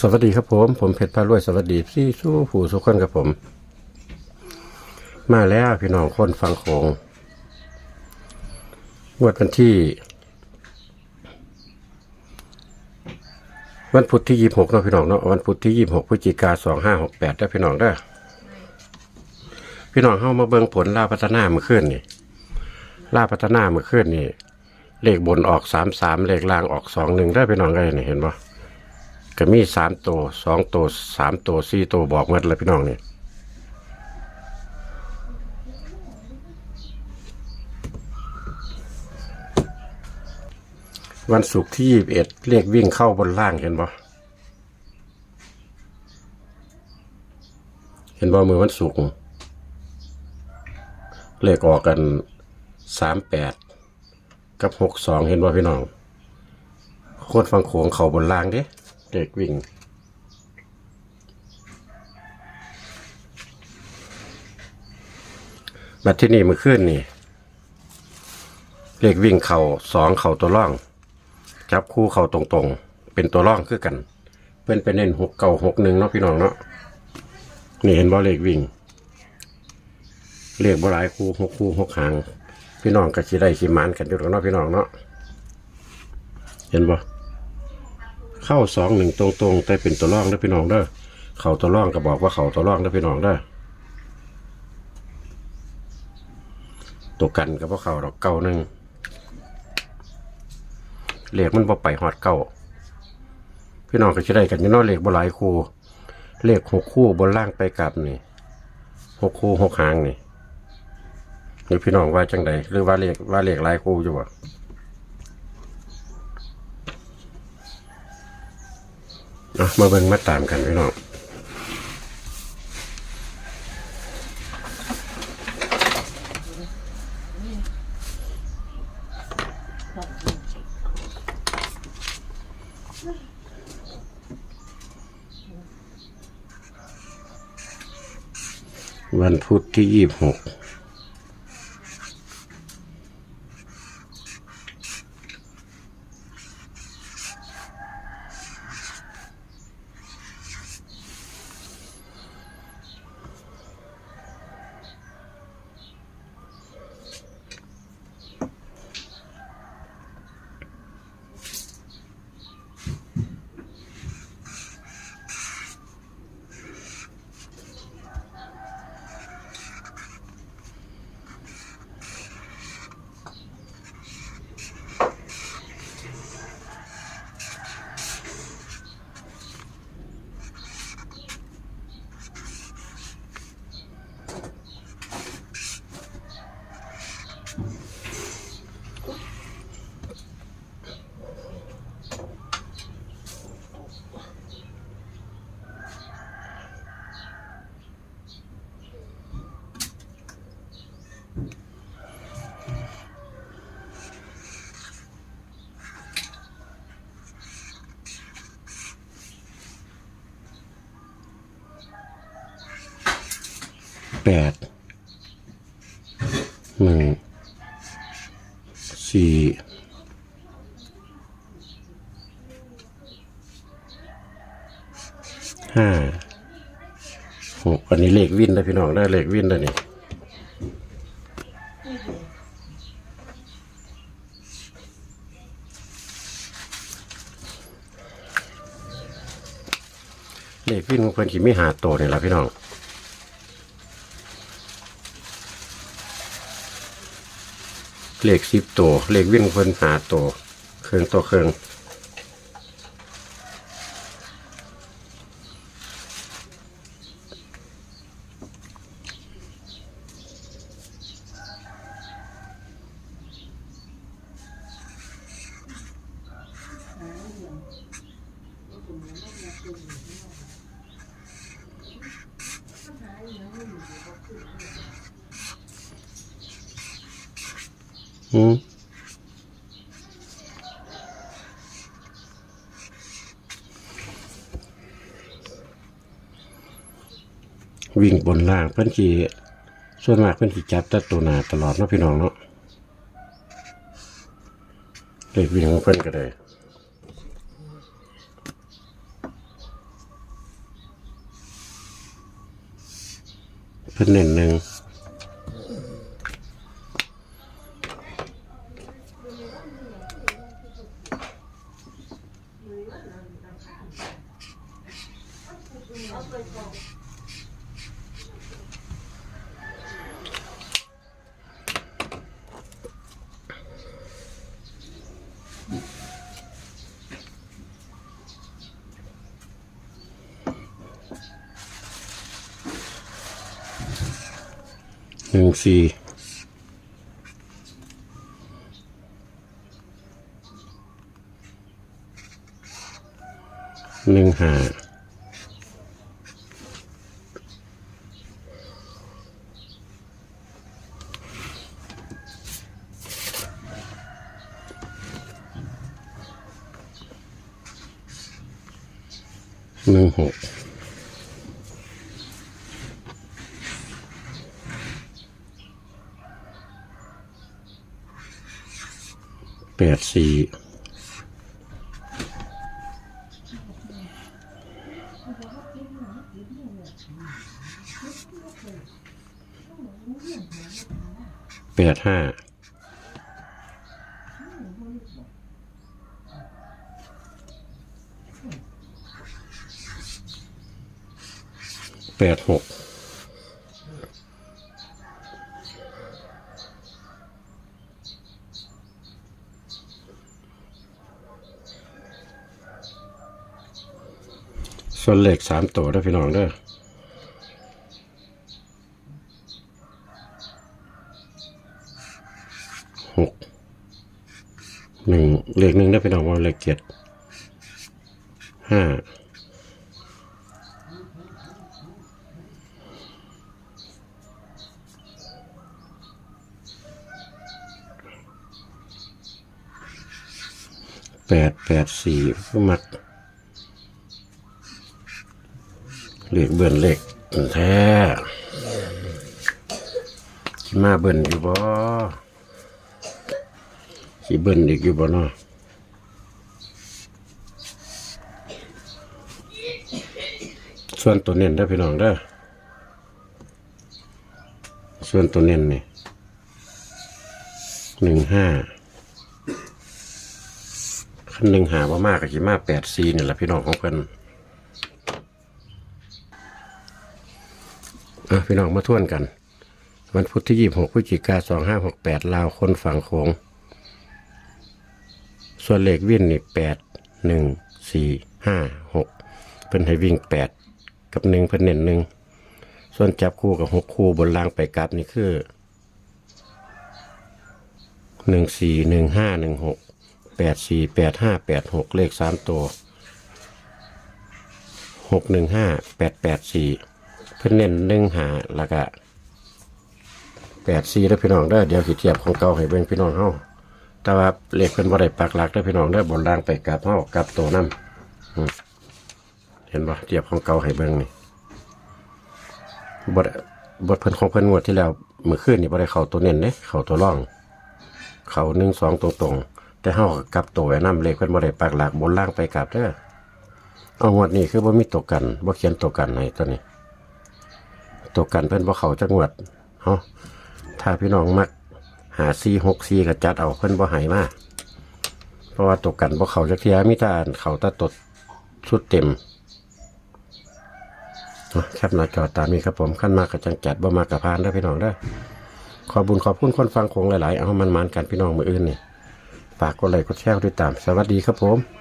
สวัสดีครับผม ผมเพชรพารวยสวัสดีพี่สู้ผู้สุขคนครับผม มาแล้วพี่น้องคนฟังโขงงวดวันที่ วันพุธที่ยี่หกเนาะพี่น้องเนาะวันพุธที่ยี่หกพฤศจิกาสองห้าหกแปดได้พี่น้องได้พี่น้องเข้ามาเบิ่งผลลาพัฒนาเมื่อคืนนี่ลาพัฒนาเมื่อคืนนี่เลขบนออกสามสามเลขล่างออกสองหนึ่งได้พี่น้องได้นี่เห็นปะ ก็มีสามตัวสองตัวสามตัวสี่ตัวบอกหมดเลยพี่น้องนี่วันศุกร์ที่ยี่สิบเอ็ดเรียกวิ่งเข้าบนล่างเห็นบ่เห็นบ่มือวันศุกร์เลขออกกันสามแปดกับหกสองเห็นบ่พี่น้องโคตรฟังโขงเข่าบนล่างเด้ เด็กวิ่งบัดที่นี่มื่อคืนนี่เลขวิ่งเข่าสองเข่าตัวร่อง จับคู่เข่าตรงๆ เป็นตัวร่องคือกันเป็นไปเน้นหกเก่าหกหนึ่งเนาะพี่น้องเนาะนี่เห็นบ่เลขวิ่งเลขบ่หลายคู่หกคู่หกหาง พี่น้องก็สิได้สิมานกันอยู่แล้วเนาะพี่น้องเนาะเห็นบ่ เข้าสองหนึ่งตรงๆ แต่เป็นตัวร่องเด้พี่น้องเด้อเขาตัวร่องก็บอกว่าเขาตัวร่องเด้พี่น้องเด้อตัวกันก็บ่เขาดอกเก้าหนึ่งเหลขมันบ่ไปฮอดเก้าพี่น้องก็จะได้กันอยู่นาะเลขบ่หลายคู่เลขหกคู่บนล่างไปกลับนี่หกคู่หกหางนี่นี่พี่น้องว่าจังใดหรือว่าเลขว่าเลขหลายคู่อยู่บ่ เอามาเบิ่งมาตามกันพี่น้องวันพุธที่ยี่สิบหก แปดหนึ่งสี่ห้าหกอันนี้เลขวินได้พี่น้องได้เลขวินได้นี่เลขวินของเพื่อนขี่ไม่หาโตนี่แหละพี่น้อง เลขสิบตัว เลขวิ่งเพิ่นหาตัว เครื่องตัวเครื่อง วิ่งบนล่างเพื่อนขี่ส่วนมากเพื่อนขี่จับตัดตัวหนาตลอดนะพี่น้องเนาะเด็กวิ่งของเพื่อนก็ได้เพื่อนหนึ่งหนึ่ง หนึ่งสี่หนึ่งห้า หนึ่งหกแปดสี่แปดห้า แปดหกส่วนเลขสามตัวได้พี่น้องเด้อหกหนึ่งเลขหนึ่งได้พี่น้องว่าเลขเจ็ดห้า แปดแปดสี่ก็มักเหล็กเบิ่นเหล็กแท้ขีมาเบิ่นอยู่บ่ขีเบิ่นอีกอยู่บ่เนาะส่วนตัวเน้นได้พี่น้องเด้ส่วนตัวเน้นนี่หนึ่งห้า ขั้นหนึ่งหาว่ามากกับขีมาแปดซีนี่แหละพี่น้องของเพิ่นอะพี่น้องมาท่วนกัน วันพุธที่ยี่หกพฤศจิกาสองห้าหกแปดลาวคนฝั่งโขงส่วนเลขวิ่นนี่แปดหนึ่งสี่ห้าหกเพิ่นให้วิ่งแปดกับหนึ่งเพิ่นเน้นหนึ่งส่วนจับคู่กับหกคู่บนรางไปกลับนี่คือหนึ่งสี่หนึ่งห้าหนึ่งหก แปดสี่แปดห้าแปดหกเลขสามตัวหกหนึ่งห้าแปดแปดสี่เพิ่นเน้นหนึ่งหาแล้วก็แปดสี่แล้วพี่น้องเด้เดี๋ยวสิเทียบของเก่าให้เบิ่งพี่น้องเฮาแต่ว่าเลขเพิ่นบ่ได้ปักหลักเด้พี่น้องเด้บนล่างไปกลับเฮากลับตัวนํเห็นบ่เทียบของเก่าให้เบิ่งนี่บทบทเพิ่นของเพิ่นงวดที่แล้วเมื่อคืนนี่บ่ได้เข้าตัวเน้นเด้เข้าตัวร่อง เข้าหนึ่งสองตรงๆ แต่เฮาก็กลับตัวไว้นํเลขเพิ่นบ่ได้ปักหลักบนล่างไปกลับเด้อเอางวดนี้คือบ่มีตกกันบ่เขียนตกกันให้ตัวนี้ตกกันเพิ่นบ่เข้าจักงวดเฮาถ้าพี่น้องมักหาซีหกซีก็จัดเอาเพิ่นบ่ให้มาเพราะว่าตกกันบ่เข้าจักเทียมีแต่เข้าแต่ตดชุดเต็มแคปหน้าจอตามนี้ครับผมขั้นมากก็จังจัดบ่มากกับพานเด้พี่น้องเด้ขอบุญขอบคุณคนฟังคงหลายๆ เอามันมานกันพี่น้องมืออื่นนี่ ฝากกดไลค์กดแชร์ด้วยตาม สวัสดีครับผม